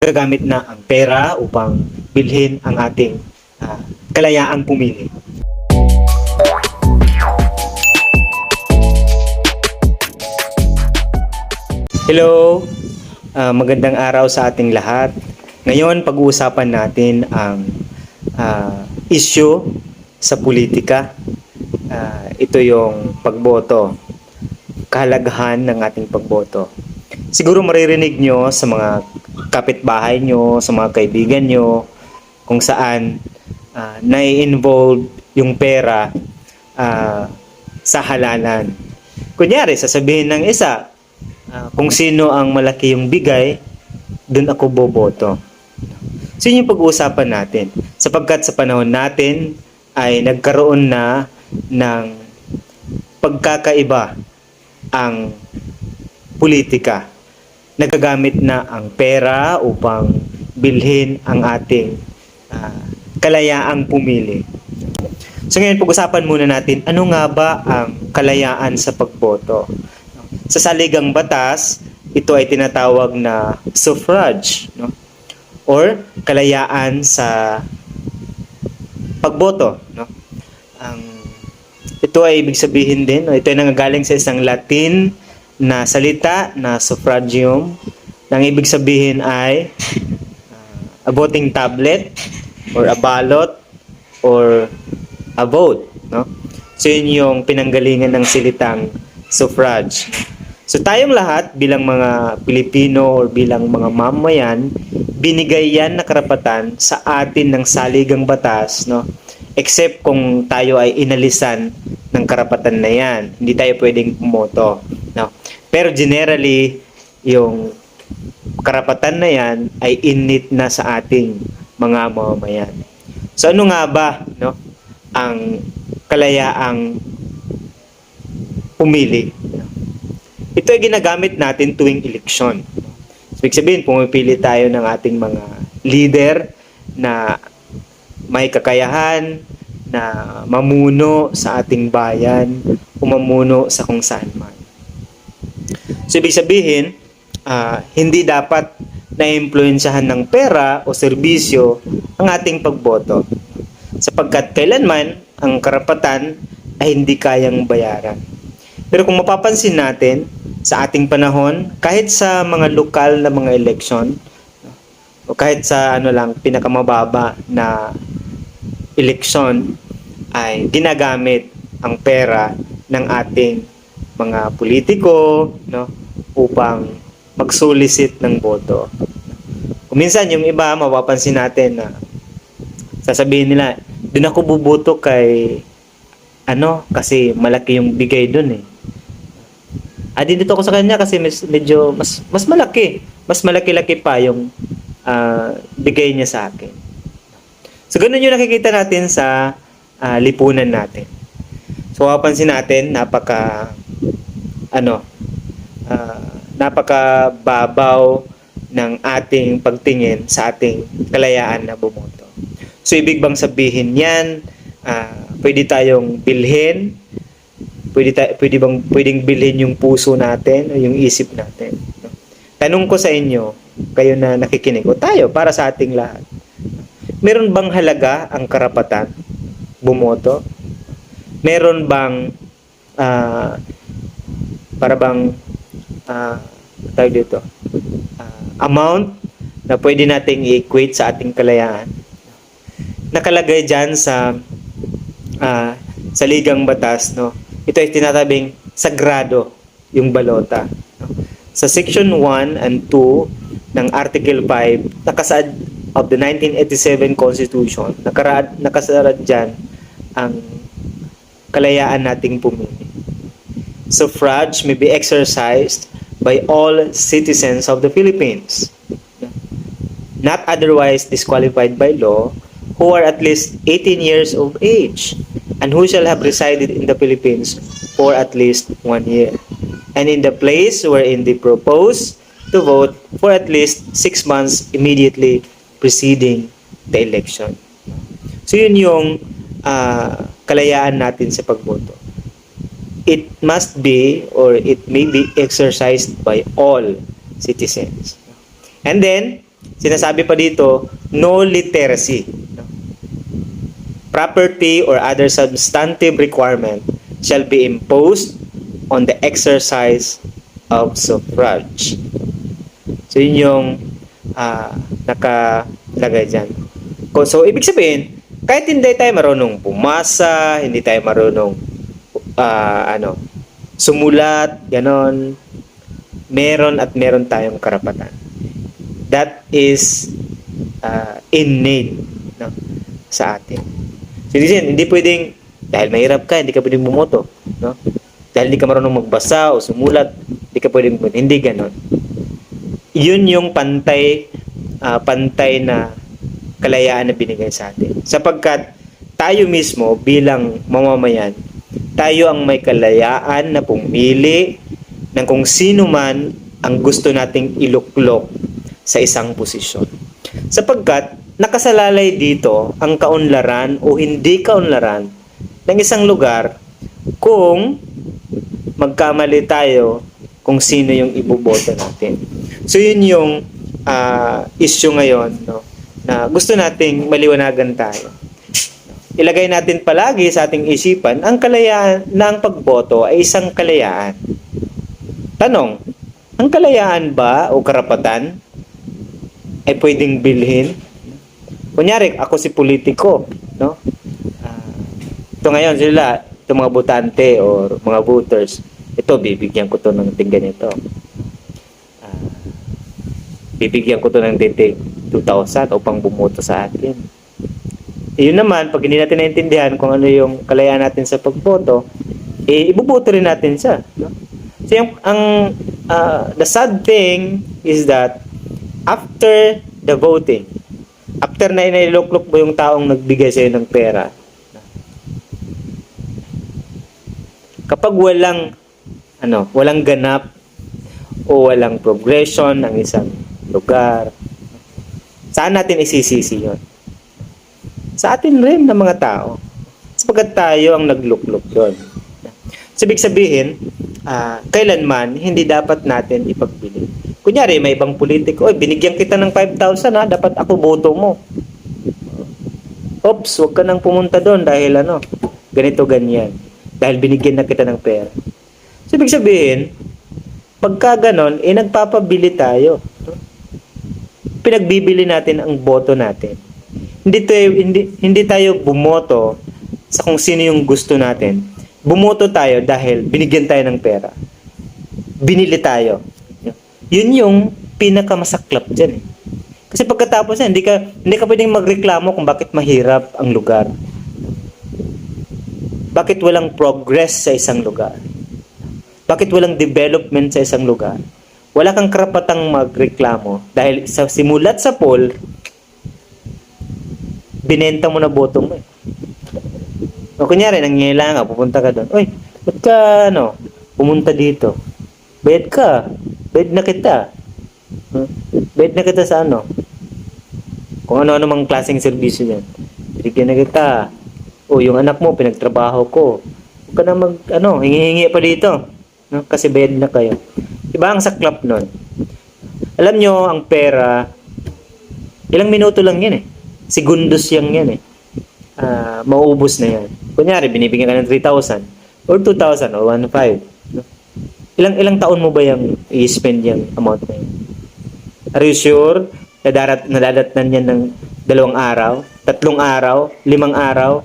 gagamit na ang pera upang bilhin ang ating ah, kalayaang pumili. Hello, Ah, magandang araw sa ating lahat. Ngayon, pag-uusapan natin ang ah, issue sa politika. Ah, ito yung pagboto, kahalagahan ng ating pagboto. Siguro maririnig nyo sa mga kapitbahay nyo, sa mga kaibigan nyo, kung saan ah, nai-involve yung pera ah, sa halalan. Kunyari, sasabihin ng isa, ah, kung sino ang malaki yung bigay, dun ako boboto. So yun yung pag-uusapan natin. Sapagkat sa panahon natin ay nagkaroon na ng pagkakaiba ang politika. Nagagamit na ang pera upang bilhin ang ating ah, kalayaang pumili. So ngayon pag-usapan muna natin ano nga ba ang kalayaan sa pagboto. Sa saligang batas, ito ay tinatawag na suffrage, no? Or kalayaan sa pagboto, no? Ang ito ay ibig sabihin din, no? ito ay nanggagaling sa isang Latin na salita na suffragium. Nang ibig sabihin ay ah, a voting tablet or a ballot or a vote, no? So yun yung pinanggalingan ng silitang suffrage. So tayong lahat bilang mga Pilipino or bilang mga mamayan, binigay yan na karapatan sa atin ng saligang batas, no? Except kung tayo ay inalisan ng karapatan na yan. Hindi tayo pwedeng pumoto? Pero generally, yung karapatan na yan ay init na sa ating mga mamamayan. So ano nga ba, no? Ang kalayaang pumili. Ito ay ginagamit natin tuwing eleksyon. So, ibig sabihin, pumipili tayo ng ating mga leader na may kakayahan na mamuno sa ating bayan o mamuno sa kung saan man. So, ibig sabihin, ah, hindi dapat na-impluensyahan ng pera o serbisyo ang ating pagboto. Sapagkat kailanman ang karapatan ay hindi kayang bayaran. Pero kung mapapansin natin, sa ating panahon, kahit sa mga lokal na mga eleksyon, o kahit sa ano lang, pinakamababa na eleksyon, ay ginagamit ang pera ng ating mga politiko no, upang mag-solicit ng boto. Kung minsan yung iba, mapapansin natin na sasabihin nila, doon ako buboto kay ano, kasi malaki yung bigay doon eh. Ah, dito ako sa kanya kasi mes- medyo mas mas malaki. Mas malaki-laki pa yung ah, bigay niya sa akin. So, ganun yung nakikita natin sa ah, lipunan natin. So, mapapansin natin, napaka, ano, ah, napaka babaw ng ating pagtingin sa ating kalayaan na bumoto. So, ibig bang sabihin yan, ah, pwede tayong bilhin, pwede, tayo, pwede bang pwedeng bilhin yung puso natin o yung isip natin. no? Tanong ko sa inyo, kayo na nakikinig, o tayo, para sa ating lahat. Meron bang halaga ang karapatan bumoto? Meron bang ah, para bang ah, tawag dito ah, amount na pwede nating i-equate sa ating kalayaan? Nakalagay dyan sa ah, sa ligang batas, no? Ito ay tinatabing sagrado yung balota. no? Sa section 1 and 2 ng Article 5, nakasaad of the 1987 Constitution, nakara nakasaad dyan ang kalayaan nating pumili. Suffrage may be exercised by all citizens of the Philippines, not otherwise disqualified by law, who are at least 18 years of age, and who shall have resided in the Philippines for at least one year, and in the place wherein they propose to vote for at least six months immediately preceding the election. So yun yung ah, kalayaan natin sa pagboto. It must be or it may be exercised by all citizens. And then, sinasabi pa dito, no literacy. Property or other substantive requirement shall be imposed on the exercise of suffrage. So, yun yung ah, nakalagay dyan. So, ibig sabihin, kahit hindi tayo marunong pumasa, hindi tayo marunong ah, ano, sumulat, ganon, meron at meron tayong karapatan. That is uh, innate no, sa atin. So, hindi, hindi pwedeng, dahil mahirap ka, hindi ka pwedeng bumoto. No? Dahil hindi ka marunong magbasa o sumulat, hindi ka pwedeng bumoto. Hindi ganon. Yun yung pantay, ah, pantay na kalayaan na binigay sa atin. Sapagkat tayo mismo bilang mamamayan, tayo ang may kalayaan na pumili ng kung sino man ang gusto nating iluklok sa isang posisyon. Sapagkat nakasalalay dito ang kaunlaran o hindi kaunlaran ng isang lugar kung magkamali tayo kung sino yung iboboto natin. So yun yung ah, issue ngayon no, na gusto nating maliwanagan tayo. Ilagay natin palagi sa ating isipan ang kalayaan na ang pagboto ay isang kalayaan. Tanong, ang kalayaan ba o karapatan ay pwedeng bilhin? Kunyari, ako si politiko, no? Ah, ito ngayon sila, ito mga botante or mga voters, ito, bibigyan ko to ng tinggan ito. Ah, bibigyan ko to ng dete 2,000 upang bumoto sa atin. Yun naman, pag hindi natin naintindihan kung ano yung kalayaan natin sa pagboto, eh, ibuboto rin natin siya. No? So, yung, ang, ah, the sad thing is that after the voting, after na inailuklok mo yung taong nagbigay sa'yo ng pera, kapag walang ano, walang ganap o walang progression ng isang lugar, saan natin isisisi yun? Sa atin rin ng mga tao. Sapagkat tayo ang nagluklok doon. So, ibig sabihin, ah, kailanman hindi dapat natin ipagbili. Kunyari, may ibang politiko, oy, binigyan kita ng 5,000 ha, dapat ako boto mo. Oops, huwag ka nang pumunta doon dahil ano, ganito ganyan. Dahil binigyan na kita ng pera. So, ibig sabihin, pagka ganon, eh nagpapabili tayo. Pinagbibili natin ang boto natin. Hindi tayo, hindi, hindi tayo bumoto sa kung sino yung gusto natin. Bumoto tayo dahil binigyan tayo ng pera. Binili tayo. Yun yung pinakamasaklap dyan eh. Kasi pagkatapos yan, hindi ka, hindi ka pwedeng magreklamo kung bakit mahirap ang lugar. Bakit walang progress sa isang lugar. Bakit walang development sa isang lugar. Wala kang karapatang magreklamo dahil sa simulat sa poll, binenta mo na boto mo eh. O kunyari, nangyayalangan, pupunta ka doon. Uy, ba't ka, ano, pumunta dito? Bayad ka. Bayad na kita. Huh? Bayad na kita sa ano? Kung ano-ano mang klaseng serbisyo yan. Binigyan na kita. O, yung anak mo, pinagtrabaho ko. Huwag ka na mag, ano, hingi-hingi pa dito. No? Kasi bayad na kayo. Diba ang saklap nun? Alam nyo, ang pera, ilang minuto lang yan eh. Segundos yang yan eh. Ah, mauubos na yan. Kunyari, binibigyan ka ng 3,000 or 2,000 or 1,500. No? Ilang ilang taon mo ba yung i-spend yung amount na yun? Are you sure? Nadarat, nadadatnan yan ng dalawang araw, tatlong araw, limang araw,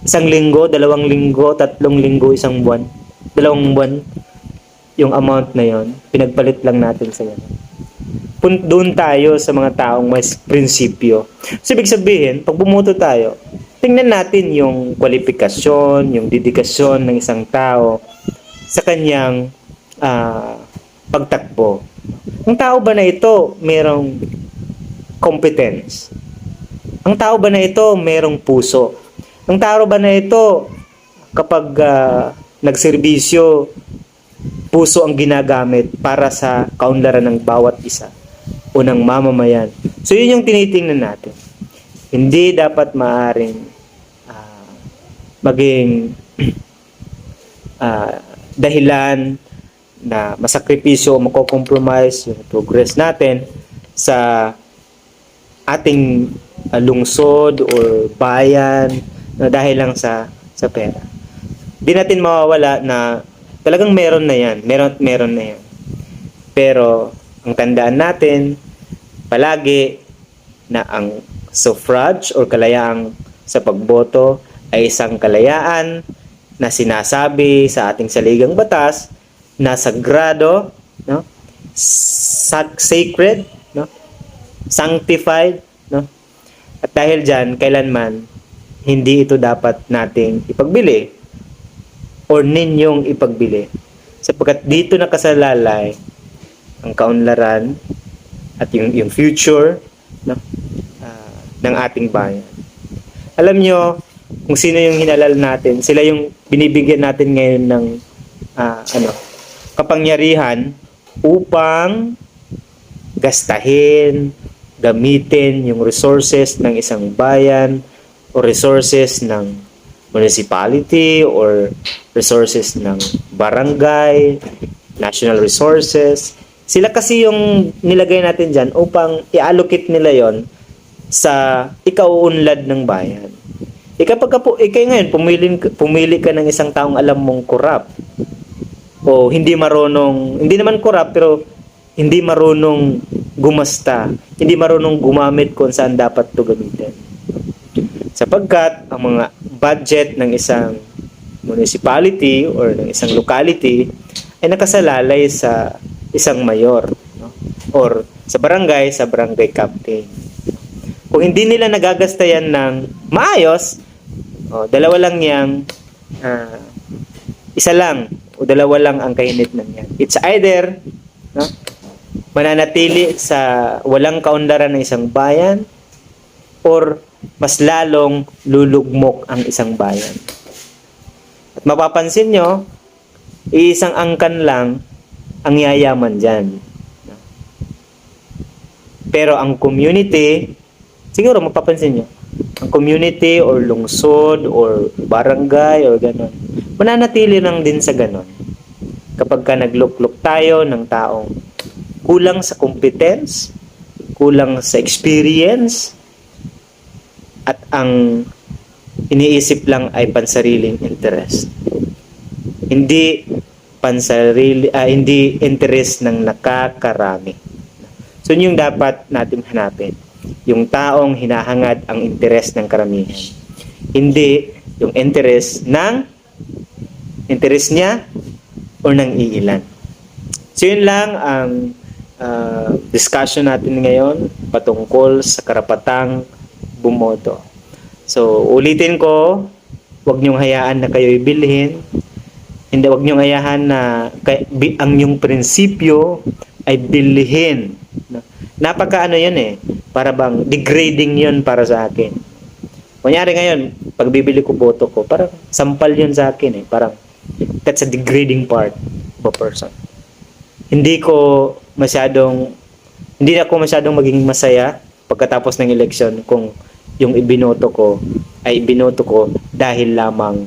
isang linggo, dalawang linggo, tatlong linggo, isang buwan, dalawang buwan, yung amount na yon pinagpalit lang natin sa ganun. Pun- doon tayo sa mga taong may prinsipyo. So, ibig sabihin, pag bumoto tayo, tingnan natin yung kwalifikasyon, yung dedikasyon ng isang tao sa kanyang ah, pagtakbo. Ang tao ba na ito merong competence? Ang tao ba na ito merong puso? Ang tao ba na ito kapag ah, nagserbisyo, puso ang ginagamit para sa kaunlaran ng bawat isa o ng mamamayan. So yun yung tinitingnan natin. Hindi dapat maaring ah, maging ah, dahilan na masakripisyo o makokompromise yung progress natin sa ating ah, lungsod or bayan na dahil lang sa sa pera. Di natin mawawala na talagang meron na yan. Meron, meron na yan. Pero ang tandaan natin palagi na ang suffrage or kalayaang sa pagboto ay isang kalayaan na sinasabi sa ating saligang batas na sagrado, no? Sac- sacred, no? Sanctified, no? At dahil diyan, kailanman hindi ito dapat nating ipagbili or ninyong ipagbili. Sapagkat dito nakasalalay ang kaunlaran at yung, yung future no, ah, ng ating bayan. Alam nyo, kung sino yung hinalal natin, sila yung binibigyan natin ngayon ng ah, ano, kapangyarihan upang gastahin, gamitin yung resources ng isang bayan o resources ng municipality or resources ng barangay, national resources. Sila kasi yung nilagay natin dyan upang i-allocate nila yon sa ikauunlad ng bayan. Pagka po, ikay ngayon, pumili, pumili ka ng isang taong alam mong corrupt o hindi marunong, hindi naman corrupt pero hindi marunong gumasta, hindi marunong gumamit kung saan dapat to gamitin. Sapagkat ang mga budget ng isang municipality or ng isang locality ay nakasalalay sa isang mayor no? or sa barangay, sa barangay captain. Kung hindi nila nagagasta yan ng maayos, oh, dalawa lang yang ah, isa lang o dalawa lang ang kainit ng yan. It's either no, mananatili sa walang kaundaran ng isang bayan or mas lalong lulugmok ang isang bayan. At mapapansin nyo, isang angkan lang ang yayaman dyan. Pero ang community, siguro mapapansin nyo, ang community or lungsod or barangay or ganon, mananatili lang din sa ganon. Kapag ka naglukluk tayo ng taong kulang sa competence, kulang sa experience, at ang iniisip lang ay pansariling interest. Hindi pansarili, ah, hindi interest ng nakakarami. So yun yung dapat natin hanapin. Yung taong hinahangad ang interest ng karamihan. Hindi yung interest ng interest niya o ng iilan. So yun lang ang ah, discussion natin ngayon patungkol sa karapatang bumoto. So, ulitin ko, huwag niyong hayaan na kayo'y bilhin. Hindi, huwag niyong hayaan na kay, bi, ang yung prinsipyo ay bilhin. Napaka ano yun eh, para bang degrading yun para sa akin. Kunyari ngayon, pag bibili ko boto ko, parang sampal yun sa akin eh. Parang, that's a degrading part of a person. Hindi ko masyadong, hindi ako masyadong maging masaya pagkatapos ng eleksyon kung yung ibinoto ko ay ibinoto ko dahil lamang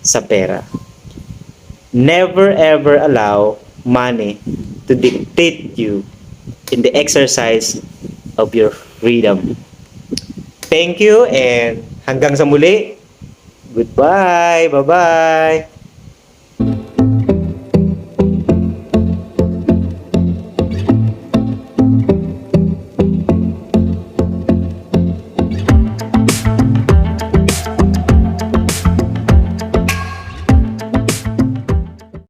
sa pera. Never ever allow money to dictate you in the exercise of your freedom. Thank you and hanggang sa muli. Goodbye. Bye-bye.